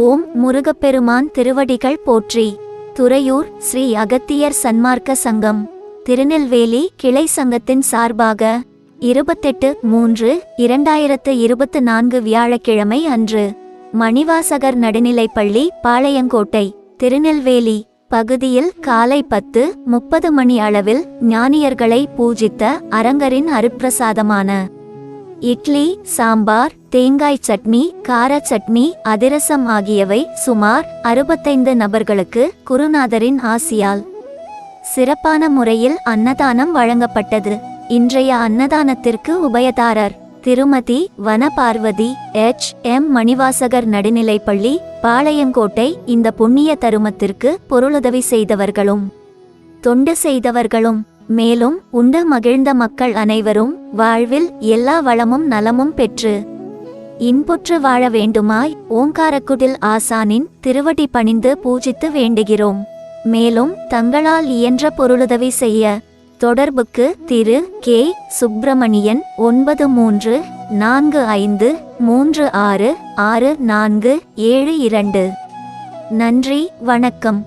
ஓம் முருகப்பெருமான் திருவடிகள் போற்றி. துறையூர் ஸ்ரீ அகத்தியர் சன்மார்க்க சங்கம். திருநெல்வேலி கிளை சங்கத்தின் சார்பாக இருபத்தெட்டு மூன்று இரண்டாயிரத்து இருபத்து நான்கு வியாழக்கிழமை அன்று மணிவாசகர் நடுநிலைப்பள்ளி பாளையங்கோட்டை திருநெல்வேலி பகுதியில் காலை பத்து முப்பது மணி அளவில் ஞானியர்களை பூஜித்த அரங்கரின் அருப்பிரசாதமான இட்லி சாம்பார் தேங்காய் சட்னி கார சட்னி அதிரசம் ஆகியவை சுமார் அறுபத்தைந்து நபர்களுக்கு குருநாதரின் ஆசியால் சிறப்பான முறையில் அன்னதானம் வழங்கப்பட்டது. இன்றைய அன்னதானத்திற்கு உபயதாரர் திருமதி வனபார்வதி எச். எம். மணிவாசகர் நடுநிலைப்பள்ளி பாளையங்கோட்டை. இந்த புண்ணிய தருமத்திற்கு பொருளுதவி செய்தவர்களும் தொண்டு செய்தவர்களும் மேலும் உண்டு மகிழ்ந்த மக்கள் அனைவரும் வாழ்வில் எல்லா வளமும் நலமும் பெற்று இன்புற்று வாழ வேண்டுமாய் ஓங்காரக்குடில் ஆசானின் திருவடி பணிந்து பூஜித்து வேண்டுகிறோம். மேலும் தங்களால் இயன்ற பொருளுதவி செய்ய தொடர்புக்கு திரு கே சுப்பிரமணியன் ஒன்பது மூன்று நான்கு ஐந்து மூன்று ஆறு ஆறு நான்கு ஏழு இரண்டு. நன்றி வணக்கம்.